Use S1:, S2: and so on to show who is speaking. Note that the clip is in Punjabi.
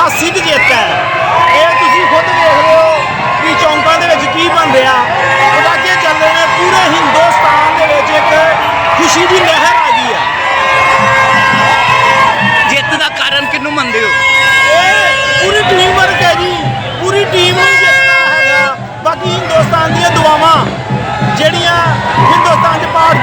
S1: ਇਤਿਹਾਸਿਕ ਜਿੱਤ ਹੈ। ਇਹ ਤੁਸੀਂ ਖੁਦ ਦੇਖ ਰਹੇ ਹੋ ਕਿ ਚੌਂਕਾਂ ਦੇ ਵਿੱਚ ਕੀ ਬਣ ਰਿਹਾ। ਉਹਦਾ ਕੀ ਚੱਲ ਰਿਹਾ ਨੇ ਪੂਰੇ ਹਿੰਦੁਸਤਾਨ ਦੇ ਵਿੱਚ ਇੱਕ ਖੁਸ਼ੀ ਦੀ ਲਹਿਰ ਆ ਗਈ ਹੈ।
S2: ਜਿੱਤ ਦਾ ਕਾਰਨ ਕਿੰਨੂੰ ਮੰਨਦੇ ਹੋ?
S1: ਇਹ ਪੂਰੀ ਟੀਮ ਵਰਕ ਹੈ ਜੀ। ਪੂਰੀ ਟੀਮ ਨੂੰ ਜਿੱਤਣਾ ਹੈਗਾ। ਬਾਕੀ ਹਿੰਦੁਸਤਾਨ ਦੀਆਂ ਦੁਆਵਾਂ ਜਿਹੜੀਆਂ ਹਿੰਦੁਸਤਾਨ 'ਚ ਪਾਸ